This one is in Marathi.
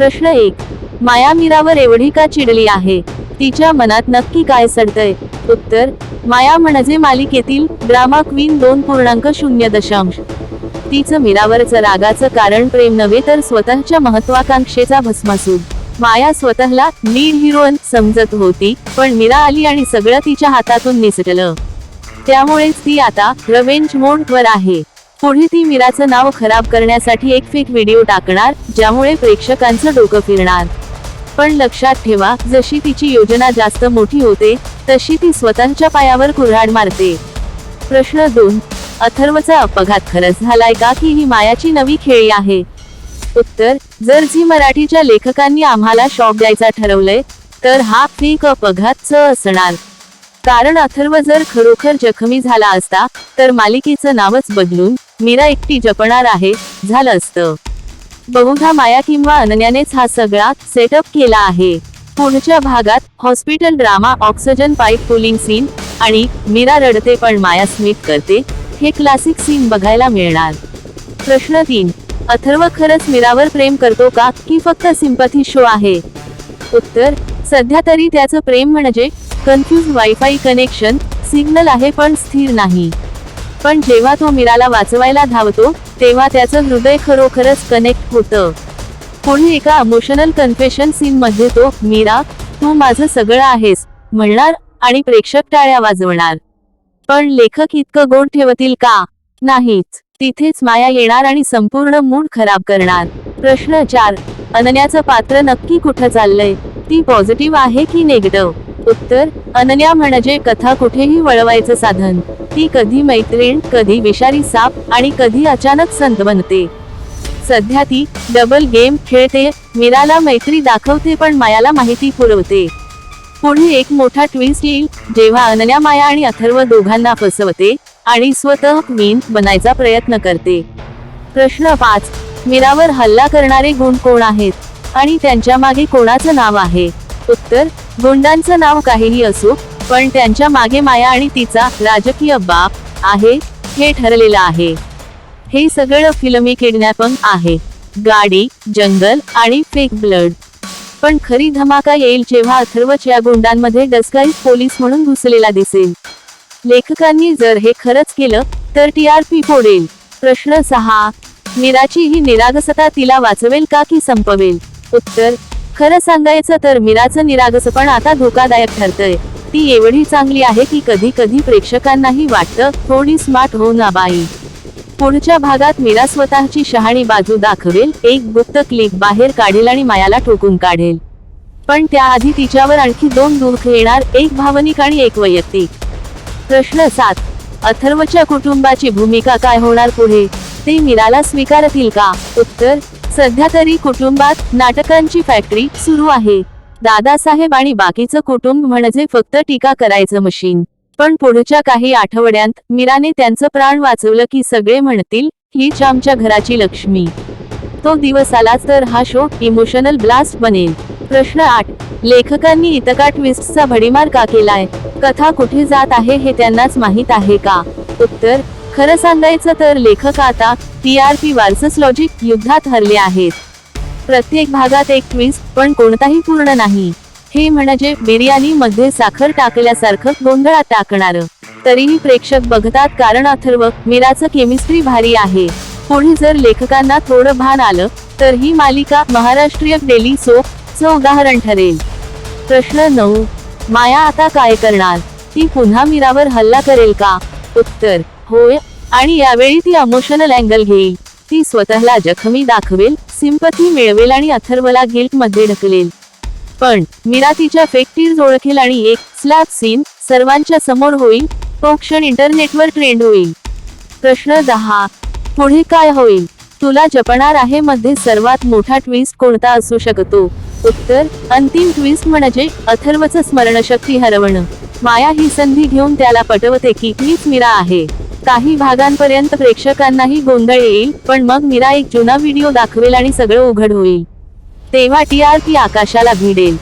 प्रश्न एक. माया मीरावर एवढी का चिडली आहे? तिच्या मनात नक्की काय सडतंय? उत्तर माया म्हणजे मालिकेतील ड्रामा क्वीन दोन पूर्णांक शून्य दशांश. तिचं मीरावरचं रागाचं कारण प्रेम नव्हे तर स्वतःच्या महत्वाकांक्षेचा भस्मासूद माया स्वतःला लीड हिरोईन समजत होती पण मीरा आली आणि सगळं तिच्या हातातून निसटलं. त्यामुळेच ती आता रवेंज मोडवर आहे. पुढे ती मीराचं नाव खराब करण्यासाठी एक फेक व्हिडिओ टाकणार ज्यामुळे प्रेक्षकांचं डोकं फिरणार. पण लक्षात ठेवा जशी तिची योजना जास्त मोठी होते तशी ती स्वतःच्या पायावर कुऱ्हाड मारते. प्रश्न दोन अथर्वचा अपघात खरंच झालाय का की ही मायाची नवी खेळी आहे? उत्तर जर झी मराठीच्या लेखकांनी आम्हाला शॉक द्यायचा ठरवलंय तर हा फेक अपघात असणार. कारण अथर्व जर खरोखर जखमी झाला असता तर मालिकेचं नावच बदलून मीरा एकटी जपणार आहे झालं असतं. बहुधा माया किंवा अनन्यानेच हा सगळा सेटअप केला आहे. पुढच्या भागात hospital drama oxygen pipe pulling scene आणि मीरा रडते पण माया स्मित करते हे क्लासिक सीन बघायला मिळणार. प्रश्न तीन. अथर्व खरंच मीरावर प्रेम करतो का की फक्त सिंपथी शो आहे? उत्तर. सध्या तरी त्याचं प्रेम म्हणजे कन्फ्यूज वायफाय कनेक्शन सिग्नल आहे पण स्थिर नाही. पण जेव्हा तो मीराला वाचवायला धावतो तेव्हा त्याचं हृदय खरोखरच कनेक्ट होतं. कोणी एका इमोशनल कन्फेशन सीन मध्ये तो मीरा तू माझं सगळं आहेस म्हणणार आणि प्रेक्षक टाळ्या वाजवणार. पण लेखक इतकं गोड ठेवतील का? नाहीच. तिथेच माया येणार आणि संपूर्ण मूड खराब करणार. प्रश्न चार. अनन्याचं पात्र नक्की कुठं चाललंय? ती पॉझिटिव्ह आहे की नेगेटिव्ह उत्तर अनन्या म्हणजे कथा कुठेही वळवायचं साधन. ती कधी मैत्रीण कधी विषारी साप आणि कधी अचानक संत बनते. सध्या ती डबल गेम खेळते मीराला मैत्री दाखवते पण मायाला माहिती पुरवते. पुढे एक मोठा ट्विस्ट येईल जेव्हा अनन्या माया आणि अथर्व दोघांना फसवते आणि स्वतः मीन बनायचा प्रयत्न करते. प्रश्न पाच. मीरावर हल्ला करणारे गुण कोण आहेत? आणि त्यांच्या मागे कोणाचं नाव आहे? उत्तर गुंडांचं नाव काहीही असो पण त्यांच्या मागे माया आणि तिचा राजकीय बाप आहे हे ठरलेलं आहे. हे सगळं फिल्मी किडनॅपिंग आहे. गाडी जंगल आणि फेक ब्लड. पण खरी धमाका येईल जेव्हा अथर्वच्या गुंडांमध्ये डस्काईज पोलीस म्हणून घुसलेला दिसेल. लेखकांनी जर हे खरंच केलं तर टी आर पी फोडेल. प्रश्न सहा मीराची ही निरागसता तिला वाचवेल का की संपवेल? उत्तर खरं सांगायचं तर मीराचं निरागसपण आता धोकादायक ठरतंय. ती एवढी चांगली आहे की कधी कधी प्रेक्षकांनाही वाटतं थोडी स्मार्ट हो ना बाई. पुढच्या भागात मीरा स्वतःची शहाणी बाजू दाखवेल एक गुप्त क्लिक बाहेर काढेल आणि मायाला ठोकून काढेल. पण त्याआधी तिच्यावर आणखी दोन दुःख येणार एक भावनिक आणि एक वैयक्तिक. प्रश्न सात. अथर्वच्या कुटुंबाची भूमिका काय होणार पुढे? ते मीराला स्वीकारतील का? उत्तर सध्या तरी कुटुंबात नाटकांची फॅक्टरी सुरू आहे. दादासाहेब आणि बाकीचं कुटुंब म्हणजे फक्त टीका करायचं मशीन पण पुढच्या काही आठवड्यांत मीराने त्यांचं प्राण वाचवलं की सगळे म्हणतील हीच आमच्या घराची लक्ष्मी. तो दिवस आलाच तर हा शो इमोशनल ब्लास्ट बनेल. प्रश्न आठ लेखकांनी इतका ट्विस्टचा भडीमार का केलाय? कथा कुठे जात आहे हे त्यांनाच माहीत आहे का? उत्तर खरं सांगायचं तर लेखक आता T R P versus logic युद्धात हरले आहेत. प्रत्येक भागात एक ट्विस्ट पण कोणताही पूर्ण नाही. हे म्हणजे बिर्याणी मध्ये साखर टाकल्यासारखं गोंधळात टाकणार. तरीही प्रेक्षक बघतात कारण अथर्व मीराचं केमिस्ट्री भारी आहे. पुढे जर लेखकांना थोडं भान आलं तर ही मालिका महाराष्ट्रीय डेली सोपचं उदाहरण ठरेल. प्रश्न नऊ माया आता काय करणार? ती पुन्हा मीरावर हल्ला करेल का? उत्तर होय. आणि यावेळी ती अमोशनल अँगल घेईल. ती स्वतःला जखमी दाखवेल सिंपथी मिळवेल आणि अथर्वला गिल्टमध्ये ढकलेल. पण मीरा तिच्या फेक्टीर ओळखेल आणि एक स्लॅप सीन सर्वांच्या समोर होईल तो क्षण इंटरनेटवर ट्रेंड होईल. प्रश्न दहा. पुढे काय होईल? तुला जपणार आहे मध्ये सर्वात मोठा ट्विस्ट कोणता असू शकतो? उत्तर अंतिम ट्विस्ट म्हणजे अथर्वचं स्मरणशक्ती हरवणं. माया ही संधी घेऊन त्याला पटवते की मीच मीरा आहे. काही भागांपर्यंत प्रेक्षकांनाही गोंधळ येईल पण मग मीरा एक जुना व्हिडिओ दाखवेल आणि सगळं उघड होईल. तेव्हा टीआरपी आकाशाला भिडेल.